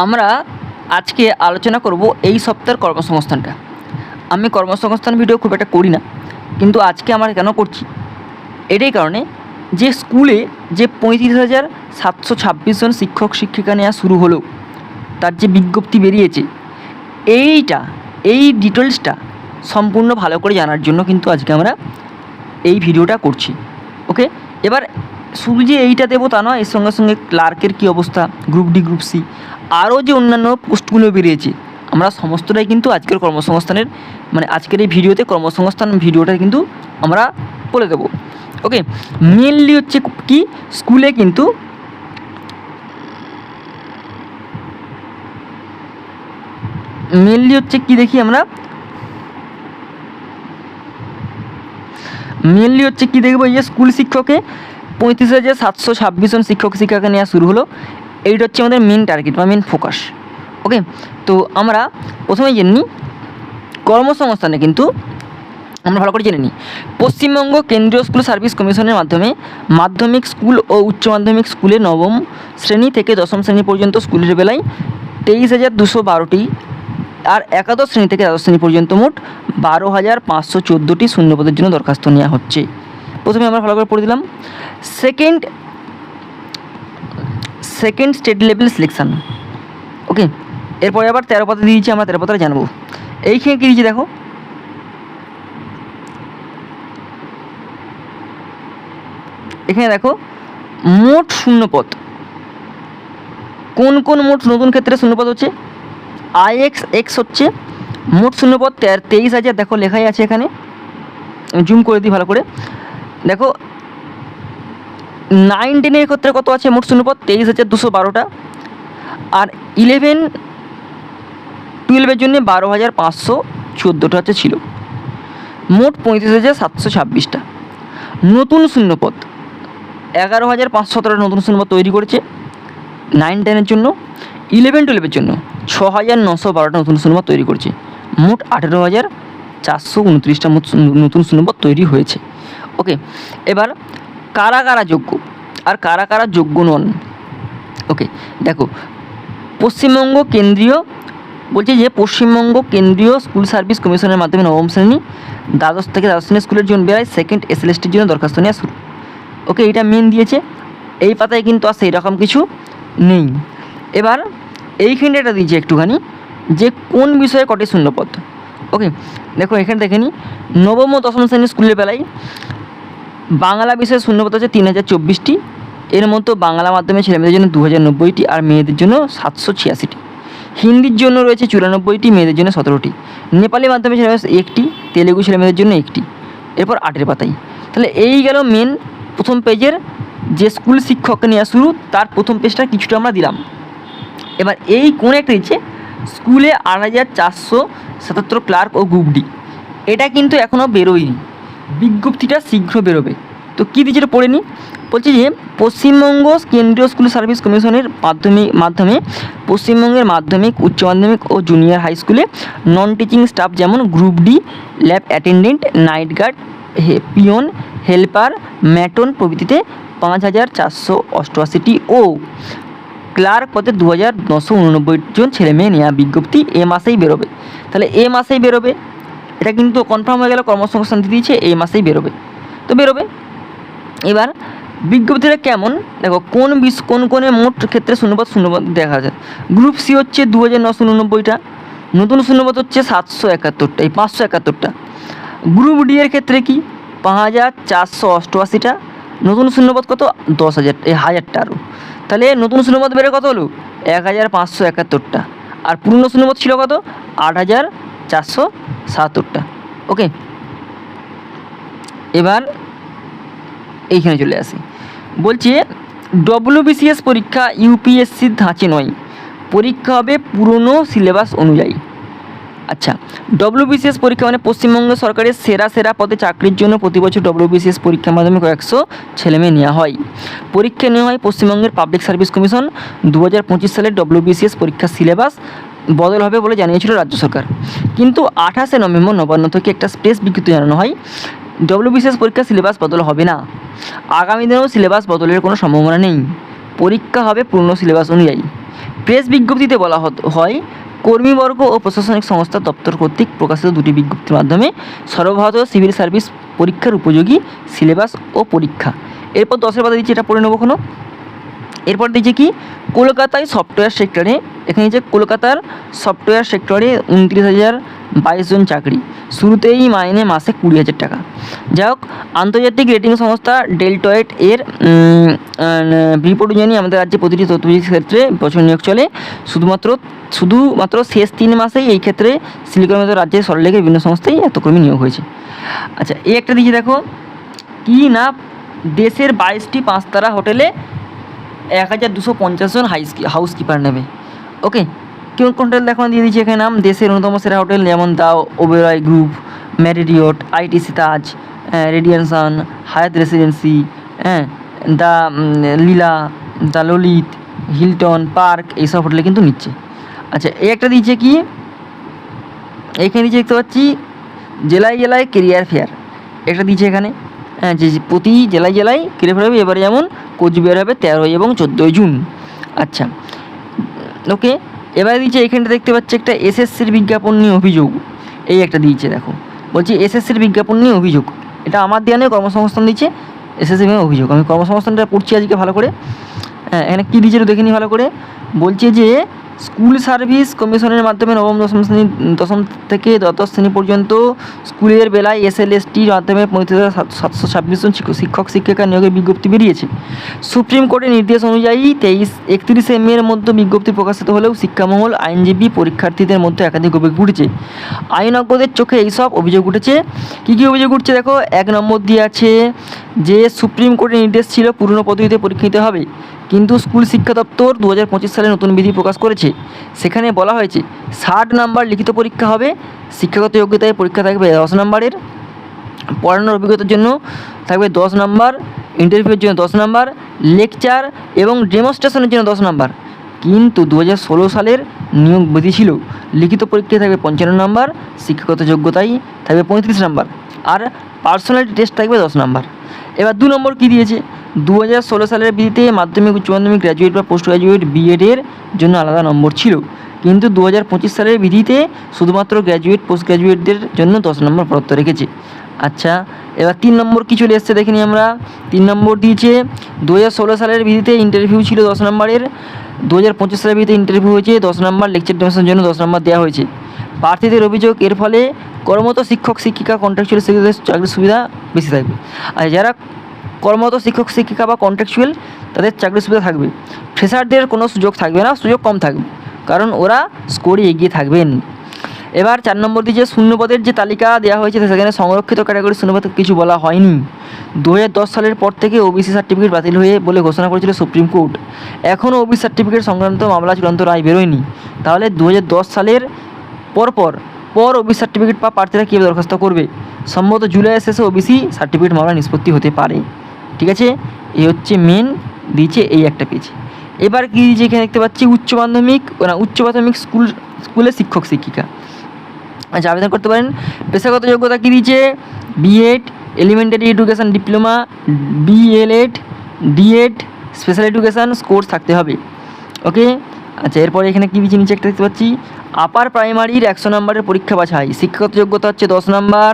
আমরা আজকে আলোচনা করব এই সপ্তাহের কর্মসংস্থানটা। আমি কর্মসংস্থান ভিডিও খুব একটা করি না, কিন্তু আজকে আমরা কেন করছি? এটাই কারণে যে স্কুলে যে পঁয়ত্রিশ হাজার সাতশো ছাব্বিশ জন শিক্ষক, শিক্ষিকা নেওয়া শুরু হলো, তার যে বিজ্ঞপ্তি বেরিয়েছে, এইটা, এই ডিটেলসটা সম্পূর্ণ ভালো করে জানার জন্য কিন্তু আজকে আমরা এই ভিডিওটা করছি। ওকে এবার শুধু যে এইটা দেবো তা নয়, এর সঙ্গে সঙ্গে ক্লার্কের কী অবস্থা? গ্রুপ ডি গ্রুপ সি আরও যে অন্যান্য পোস্টগুলো বেরিয়েছে, আমরা সমস্তটাই কিন্তু আজকের কর্মসংস্থানের মানে আজকের এই ভিডিওতে কর্মসংস্থান ভিডিওটা কিন্তু আমরা বলে দেবো। ওকে মেনলি হচ্ছে কি? স্কুলে কিন্তু মেনলি হচ্ছে কি দেখি আমরা? মেনলি হচ্ছে কি দেখব? এই যে স্কুল শিক্ষকে পঁয়ত্রিশ হাজার সাতশো ছাব্বিশ জন শিক্ষক শিক্ষাকে নেওয়া শুরু হলো। এইটা হচ্ছে আমাদের মেন টার্গেট বা মেন ফোকাস ওকে তো আমরা প্রথমে জেনে নিই, কর্মসংস্থানে কিন্তু আমরা ভালো করে জেনে নিই। পশ্চিমবঙ্গ কেন্দ্রীয় স্কুল সার্ভিস কমিশনের মাধ্যমে মাধ্যমিক স্কুল ও উচ্চ মাধ্যমিক স্কুলে নবম শ্রেণি থেকে দশম শ্রেণি পর্যন্ত স্কুলের বেলায় তেইশ হাজার দুশো বারোটি আর একাদশ শ্রেণি থেকে দ্বাদশ শ্রেণি পর্যন্ত মোট বারো হাজার পাঁচশো চোদ্দোটি শূন্যপদের জন্য দরখাস্ত নেওয়া হচ্ছে। প্রথমে আমরা ভালো করে পড়ে দিলাম। Second second state level selection okay এরপরে আবার তেরো পাতা দিয়েছি, আমরা তেরো পাতা জানব। এইখানে কী দিয়েছি দেখো? এখানে দেখো, মোট শূন্যপদ কোন কোন মোট নতুন ক্ষেত্রে শূন্যপদ হচ্ছে? আই এক্স এক্স হচ্ছে মোট শূন্যপদ তেইশ হাজার, দেখো লেখাই আছে এখানে। জুম করে দিই ভালো করে। দেখো নাইন টেনের ক্ষেত্রে কত আছে? মোট শূন্যপদ, তেইশ হাজার দুশো বারোটা। আর ইলেভেন টুয়েলভের জন্য বারো হাজার পাঁচশো চোদ্দোটা হচ্ছে ছিল। মোট পঁয়ত্রিশ হাজার সাতশো ছাব্বিশটা। নতুন শূন্যপদ, এগারো হাজার পাঁচশো সতেরোটা নতুন শূন্যপদ তৈরি করেছে নাইন টেনের জন্য। ইলেভেন টুয়েলভের জন্য ছ হাজার নশো বারোটা নতুন শূন্যপদ তৈরি করছে। মোট আঠেরো হাজার চারশো উনত্রিশটা নতুন শূন্যপদ তৈরি হয়েছে। ওকে এবার কারা কারা যোগ্য? আর কারা কারা যোগ্য নন? ওকে দেখো, পশ্চিমবঙ্গ কেন্দ্রীয়, বলছে যে পশ্চিমবঙ্গ কেন্দ্রীয় স্কুল সার্ভিস কমিশনের মাধ্যমে নবম শ্রেণি, দ্বাদশ থেকে দ্বাদশ শ্রেণি স্কুলের জন্য বেলায় সেকেন্ড এসএলএসটির জন্য দরখাস্ত নেওয়া শুরু। ওকে এটা মেন দিয়েছে। এই পাতায় কিন্তু আর সেই রকম কিছু নেই। এবার এইখানে এটা দিয়েছে একটুখানি যে কোন বিষয়ে কটি শূন্যপদ? ওকে দেখো, এখানে দেখে নিই। নবম ও দশম শ্রেণির স্কুলের বেলায় বাংলা বিষয়ে শূন্যপদ হচ্ছে তিন হাজার চব্বিশটি। এর মতো বাংলা মাধ্যমে ছেলেমেয়েদের জন্য দু হাজার নব্বইটি আর মেয়েদের জন্য সাতশো ছিয়াশিটি। হিন্দির জন্য রয়েছে চুরানব্বইটি, মেয়েদের জন্য সতেরোটি। নেপালি মাধ্যমে ছেলে একটি, তেলেগু ছেলেমেয়েদের জন্য একটি। এরপর আটের পাতাই। তাহলে এই গেল মেন প্রথম পেজের যে স্কুল শিক্ষককে নেওয়া শুরু, তার প্রথম পেজটা কিছুটা আমরা দিলাম। এবার এই কোন একটা দিচ্ছে স্কুলে আট হাজার চারশো সাতাত্তর ক্লার্ক ও গ্রুপ ডি এটা কিন্তু এখনও বেরোয়নি। বিজ্ঞপ্তিটা শীঘ্র বেরোবে। তো কী দিচ্ছে এটা পড়ে নিই বলছে যে, পশ্চিমবঙ্গ কেন্দ্রীয় স্কুল সার্ভিস কমিশনের মাধ্যমিক মাধ্যমে, পশ্চিমবঙ্গের মাধ্যমিক, উচ্চ মাধ্যমিক ও জুনিয়র হাই স্কুলে নন টিচিং স্টাফ যেমন group D lab attendant night guard হে পিয়ন হেল্পার ম্যাটন প্রভৃতিতে পাঁচ হাজার চারশো অষ্টআশিটি ও ক্লার্ক পদে দু হাজার নশো উননব্বই জন ছেলে মেয়ে নেওয়া বিজ্ঞপ্তি এ মাসেই বেরোবে। তাহলে এ মাসেই বেরোবে। এটা কিন্তু কনফার্ম হয়ে গেল, কর্মসংস্থান দিয়েছে এই মাসেই বেরোবে। তো বেরোবে। এবার বিজ্ঞপ্তিটা কেমন? দেখো, কোন বিষ, কোন কোনে মোট ক্ষেত্রে শূন্যপদ শূন্যপদ দেখা যায়? গ্রুপ সি হচ্ছে দু হাজার নশো উননব্বইটা, নতুন শূন্যপদ হচ্ছে সাতশো একাত্তরটা, এই পাঁচশো একাত্তরটা। গ্রুপ ডি এর ক্ষেত্রে কি? পাঁচ হাজার চারশো অষ্টআশিটা, নতুন শূন্যপদ কত? দশ হাজার, এই হাজারটা আরও তাহলে নতুন শূন্যপদ বেড়ে কত হলো? এক হাজার পাঁচশো একাত্তরটা। আর পুরনো শূন্যপদ ছিল কত? আট হাজার চারশো সাতাত্তরটা ওকে? এবার এইখানে চলে আসি। বলছে, ডব্লিউবিসিএস পরীক্ষা ইউপিএসসির ধাঁচে নয়। পরীক্ষা হবে পুরনো সিলেবাস অনুযায়ী। আচ্ছা ডব্লিউবিসিএস পরীক্ষা মানে পশ্চিমবঙ্গ সরকারের সেরা সেরা পদে চাকরির জন্য প্রতি বছর ডব্লিউবিসিএস পরীক্ষার মাধ্যমে কয়েকশো ছেলেমেয়ে নেওয়া হয়। পরীক্ষা নেওয়া হয় পশ্চিমবঙ্গের পাবলিক সার্ভিস কমিশন দু হাজার পঁচিশ সালের ডব্লিউবিসিএস পরীক্ষার সিলেবাস বদল হবে বলে জানিয়েছিল রাজ্য সরকার। কিন্তু আঠাশে নভেম্বর নবান্ন থেকে একটা স্পেস বিজ্ঞপ্তি জানানো হয় ডব্লিউবিসিএস পরীক্ষার সিলেবাস বদল হবে না। আগামী দিনেও সিলেবাস বদলের কোনো সম্ভাবনা নেই। পরীক্ষা হবে পূর্ণ সিলেবাস অনুযায়ী। প্রেস বিজ্ঞপ্তিতে বলা হয় কর্মীবর্গ ও প্রশাসনিক সংস্থা দপ্তর কর্তৃক প্রকাশিত দুটি বিজ্ঞপ্তির মাধ্যমে সর্বভারতীয় সিভিল সার্ভিস পরীক্ষার উপযোগী সিলেবাস ও পরীক্ষা। এরপর দশের বাদে দিচ্ছি, এটা পড়ে নেব কোনো এরপর দিচ্ছে কি? কলকাতায় সফটওয়্যার সেক্টরে এখানে যে কলকাতার সফটওয়্যার সেক্টরে উনত্রিশ হাজার বাইশ জন চাকরি। শুরুতেই মাইনে মাসে কুড়ি হাজার টাকা। যাই হোক, আন্তর্জাতিক রেটিং সংস্থা ডেলটয়েট এর রিপোর্ট অনুযায়ী আমাদের রাজ্যে প্রতিটি তথ্যপ্রযুক্তি ক্ষেত্রে বছর নিয়োগ চলে। শুধুমাত্র শুধুমাত্র শেষ তিন মাসেই এই ক্ষেত্রে সিলিকন মতো রাজ্যের সরলেখের বিভিন্ন সংস্থায় এত কর্মী নিয়োগ হয়েছে। আচ্ছা এই একটা দিকে দেখো। কি না দেশের বাইশটি পাঁচতারা হোটেলে এক হাজার দুশো পঞ্চাশ জন হাইস হাউসকিপার নেবে। ওকে কেউ কোন হোটেল দেখো দিয়ে দিচ্ছি এখানে নাম। দেশের অন্যতম সেরা হোটেল যেমন দাও Oberoi group Marriott ITC Taj Radisson Hyatt Residency হ্যাঁ the Leela the Lalit Hilton Park এইসব হোটেলে কিন্তু নিচ্ছে। আচ্ছা এই একটা দিচ্ছে কি? এইখানে দিচ্ছে দেখতে পাচ্ছি, জেলায় জেলায় কেরিয়ার ফেয়ার একটা দিচ্ছে এখানে। যে যে প্রতি জেলায় জেলায় কেরিয়ার ফেয়ার হবে। এবারে যেমন কোচবিহার হবে, তেরোই এবং চোদ্দোই জুন। আচ্ছা ওকে, এবারে দিচ্ছে এখানটা দেখতে পাচ্ছি একটা এসএসসির বিজ্ঞাপন নিয়ে অভিযোগ। এই একটা দিয়েছে, দেখো। বলছি, এসএসসির বিজ্ঞাপন নিয়ে অভিযোগ। এটা আমার দেওয়া নিয়ে, কর্মসংস্থান দিচ্ছে এসএসসি নিয়ে অভিযোগ। আমি কর্মসংস্থানটা পড়ছি আজকে ভালো করে। হ্যাঁ এখানে কী দিয়েছে একটু দেখে ভালো করে। বলছে যে স্কুল সার্ভিস কমিশনের মাধ্যমে নবম, দশম শ্রেণি, দশম থেকে দ্বাদশ শ্রেণি পর্যন্ত স্কুলের বেলায় এস এল এসএলএসটির মাধ্যমে পঁয়ত্রিশ হাজার সাত- সাতশো ছাব্বিশ জন শিক্ষক- শিক্ষক নিয়োগের বিজ্ঞপ্তি বেরিয়েছে। সুপ্রিম কোর্টের নির্দেশ অনুযায়ী তেইশ, একত্রিশে মের মধ্যে বিজ্ঞপ্তি প্রকাশিত হলেও শিক্ষামহল আইনজীবী, পরীক্ষার্থীদের মধ্যে একাধিক অভিযোগ উঠেছে। আইনজ্ঞদের চোখে এইসব অভিযোগ উঠেছে। কী কী অভিযোগ উঠছে দেখো? এক নম্বর দিয়ে আছে যে সুপ্রিম কোর্টের নির্দেশ ছিল পুরনো পদ্ধতিতে পরীক্ষা হবে। কিন্তু স্কুল শিক্ষা দপ্তর দু হাজার পঁচিশ সালে নতুন বিধি প্রকাশ করেছে। সেখানে বলা হয়েছে, ষাট নাম্বার লিখিত পরীক্ষা হবে, শিক্ষাগত যোগ্যতায় পরীক্ষা থাকবে দশ নম্বরের। পড়ানোর অভিজ্ঞতার জন্য থাকবে দশ নাম্বার ইন্টারভিউর জন্য দশ নাম্বার লেকচার এবং ডেমনস্ট্রেশনের জন্য দশ নাম্বার। কিন্তু দু হাজার ষোলো সালের নিয়োগ বিধি ছিল, লিখিত পরীক্ষায় থাকবে পঞ্চান্ন নাম্বার, শিক্ষাগত যোগ্যতায় থাকবে পঁয়ত্রিশ নাম্বার। আর পার্সোনালিটি টেস্ট থাকবে দশ নাম্বার। এবার দু নম্বর কী দিয়েছে? দু হাজার ষোলো সালের বিধিতে মাধ্যমিক, উচ্চ মাধ্যমিক গ্র্যাজুয়েট বা পোস্ট গ্র্যাজুয়েট বিএডের জন্য আলাদা নম্বর ছিল। কিন্তু দু হাজার পঁচিশ সালের বিধিতে শুধুমাত্র গ্র্যাজুয়েট পোস্ট গ্র্যাজুয়েটদের জন্য দশ নম্বর প্রদত্ত রেখেছে। আচ্ছা এবার তিন নম্বর কী চলে এসছে দেখে নিই আমরা। তিন নম্বর দিয়েছে দু হাজার ষোলো সালের বিধিতে ইন্টারভিউ ছিল দশ নম্বরের। দু হাজার পঁচিশ সালের বিধিতে ইন্টারভিউ হয়েছে, দশ নম্বর লেকচার ডেমোশনের জন্য দশ নম্বর দেওয়া হয়েছে। প্রার্থীদের অভিযোগ, এর ফলে কর্মরত শিক্ষক, শিক্ষিকা কন্ট্রাকচুয়াল শিক্ষকদের চাকরির সুবিধা বেশি থাকবে। আর যারা কর্মরত শিক্ষক, শিক্ষিকা বা কন্ট্রাকচুয়াল তাদের চাকরির সুবিধা থাকবে। ফ্রেশারদের কোনো সুযোগ থাকবে না, সুযোগ কম থাকবে, কারণ ওরা স্কোরে এগিয়ে থাকবেন। এবার চার নম্বর দিয়ে যে শূন্যপদের যে তালিকা দেওয়া হয়েছে, সেখানে সংরক্ষিত ক্যাটাগরি শূন্যপদ কিছু বলা হয়নি। দু হাজার দশ সালের পর থেকে ওবিসি সার্টিফিকেট বাতিল হয়ে বলে ঘোষণা করেছিল সুপ্রিম কোর্ট। এখনও ওবিসি সার্টিফিকেট সংক্রান্ত মামলা চূড়ান্ত রায় বেরোয়নি। তাহলে দু হাজার দশ সালের পরপর, পর ওবিসি সার্টিফিকেট বা প্রার্থীরা কীভাবে দরখাস্ত করবে? সম্ভবত জুলাইয়ের শেষে ওবিসি সার্টিফিকেট মামলা নিষ্পত্তি হতে পারে। ঠিক আছে? এই হচ্ছে মেন দিয়েছে এই একটা পেজ এবার কি দিয়েছে এখানে দেখতে পাচ্ছি, উচ্চ মাধ্যমিক না, উচ্চ প্রাথমিক স্কুল, স্কুলের শিক্ষক, শিক্ষিকা। আচ্ছা আবেদন করতে পারেন। পেশাগত যোগ্যতা কী দিয়েছে? BEd elementary education diploma BElEd DEd special education course থাকতে হবে। ওকে আচ্ছা এরপরে এখানে কী দিয়েছে নিচে একটা দেখতে পাচ্ছি? আপার প্রাইমারির একশো নম্বরের পরীক্ষা বাছাই। শিক্ষাগত যোগ্যতা হচ্ছে দশ নম্বর,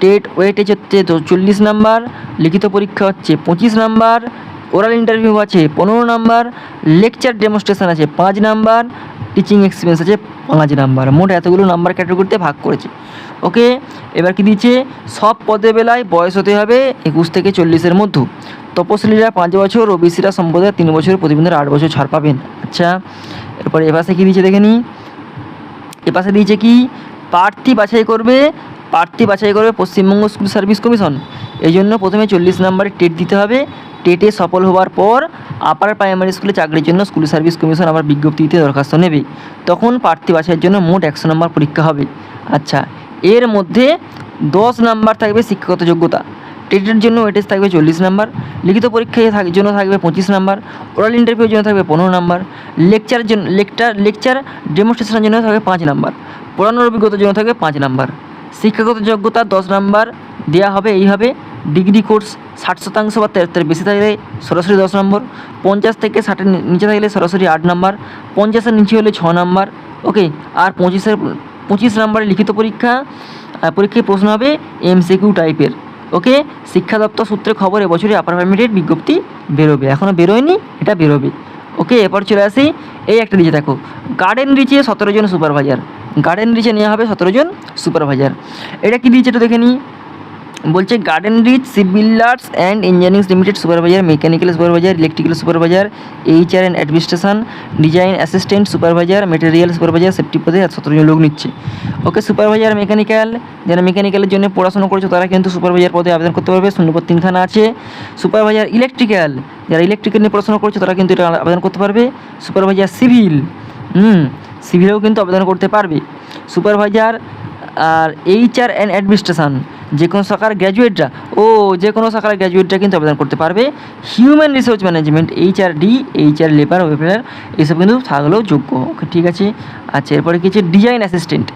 টেট ওয়েটেজ হচ্ছে চল্লিশ নাম্বার, লিখিত পরীক্ষা হচ্ছে পঁচিশ নাম্বার ওরাল ইন্টারভিউ আছে পনেরো নাম্বার লেকচার ডেমনস্ট্রেশন আছে পাঁচ নাম্বার টিচিং এক্সপিরিয়েন্স আছে পাঁচ নাম্বার। মোট এতগুলো নাম্বার ক্যাটাগরিতে ভাগ করেছে। ওকে এবার কি দিচ্ছে? সব পদে বেলায় বয়স হতে হবে একুশ থেকে চল্লিশের মধ্যে। তপশিলীরা পাঁচ বছর ওবিসিরা সম্প্রদায় তিন বছর প্রতিবন্ধীরা আট বছর ছাড় পাবেন। আচ্ছা এরপরে এপাশে কী দিয়েছে দেখে নিই এপাশে দিয়েছে কি? প্রার্থী বাছাই করবে, প্রার্থী বাছাই করবে পশ্চিমবঙ্গ স্কুল সার্ভিস কমিশন। এই জন্য প্রথমে চল্লিশ নম্বরে টেট দিতে হবে। টেটে সফল হওয়ার পর আপার প্রাইমারি স্কুলে চাকরির জন্য স্কুল সার্ভিস কমিশন আবার বিজ্ঞপ্তি দিতে দরখাস্ত নেবে। তখন প্রার্থী বাছাইয়ের জন্য মোট একশো নম্বর পরীক্ষা হবে। আচ্ছা এর মধ্যে দশ নাম্বার থাকবে শিক্ষাগত যোগ্যতা। টেটের জন্য ওয়েটেজ থাকবে চল্লিশ নাম্বার লিখিত পরীক্ষায় জন্য থাকবে পঁচিশ নাম্বার ওরাল ইন্টারভিউর জন্য থাকবে পনেরো নাম্বার লেকচারের জন্য লেকচার লেকচার ডেমনস্ট্রেশনের জন্য থাকবে পাঁচ নাম্বার পড়ানোর অভিজ্ঞতার জন্য থাকবে পাঁচ নাম্বার শিক্ষাগত যোগ্যতা দশ নাম্বার দেওয়া হবে এইভাবে ডিগ্রি কোর্স ষাট শতাংশ বা তার তার বেশি থাকলে সরাসরি দশ নম্বর পঞ্চাশ থেকে ষাটের নিচে থাকলে সরাসরি আট নাম্বার পঞ্চাশের নিচে হলে ছ নাম্বার ওকে আর পঁচিশের পঁচিশ নাম্বারের লিখিত পরীক্ষা পরীক্ষায় প্রশ্ন হবে এমসিকিউ টাইপের ওকে? শিক্ষা দপ্তর সূত্রে খবর, এবছরই আপার প্রাইমারির বিজ্ঞপ্তি বেরোবে। এখনও বেরোয়নি, এটা বেরোবে। ওকে, এরপর চলে আসি, এই একটা দিকে দেখো। গার্ডেন রিচে সতেরো জন সুপারভাইজার গার্ডেন রিচে নেওয়া হবে সতেরো জন সুপারভাইজার এটা কী দিয়েছে একটু দেখে নিই বলছে Garden Reach Builders and Engineering Limited supervisor, mechanical supervisor, electrical supervisor, HR and administration, design assistant supervisor, material supervisor, safety পদে সতেরো জন লোক নিচ্ছে। ওকে, সুপারভাইজার, মেকানিক্যাল, যারা মেকানিক্যালের জন্য পড়াশোনা করেছে, তারা কিন্তু সুপারভাইজার পদে আবেদন করতে পারবে। শূন্যপদ তিনখানা আছে। সুপারভাইজার ইলেকট্রিক্যাল, যারা ইলেকট্রিক্যাল নিয়ে পড়াশোনা করছে, তারা কিন্তু এটা আবেদন করতে পারবে। সুপারভাইজার সিভিল, হুম, সিভিলেও কিন্তু আবেদন করতে পারবে। সুপারভাইজার আর এইচআর অ্যান্ড অ্যাডমিনিস্ট্রেশন যে কোনো শাখার গ্র্যাজুয়েটরা ও যে কোনো শাখার গ্র্যাজুয়েটরা কিন্তু আবেদন করতে পারবে। Human resource management H R D H R labour welfare এসব কিন্তু থাকলেও যোগ্য। ওকে, ঠিক আছে? আচ্ছা এরপরে কি হচ্ছে? ডিজাইন অ্যাসিস্ট্যান্ট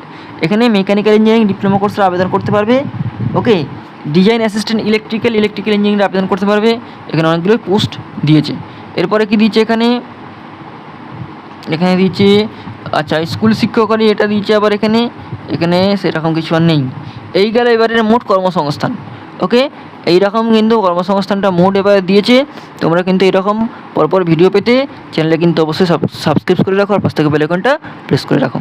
এখানে মেকানিক্যাল ইঞ্জিনিয়ারিং ডিপ্লোমা কোর্সরা আবেদন করতে পারবে। Okay? Design assistant electrical electrical engineering আবেদন করতে পারবে। এখানে অনেকগুলো পোস্ট দিয়েছে। এরপরে কি দিয়েছে এখানে? এখানে দিয়েছে আচ্ছা স্কুল শিক্ষকরই এটা দিয়েছে আবার এখানে। এখানে সেরকম কিছু আর নেই। এই গেল এবারের মোট কর্মসংস্থান ওকে এইরকম কিন্তু কর্মসংস্থানটা মোট এবারে দিয়েছে, তোমরা কিন্তু এরকম পরপর ভিডিও পেতে চ্যানেলে কিন্তু অবশ্যই সাবস্ক্রাইব করে রাখো আর পাশ থেকে বেলাইকনটা প্রেস করে রাখো।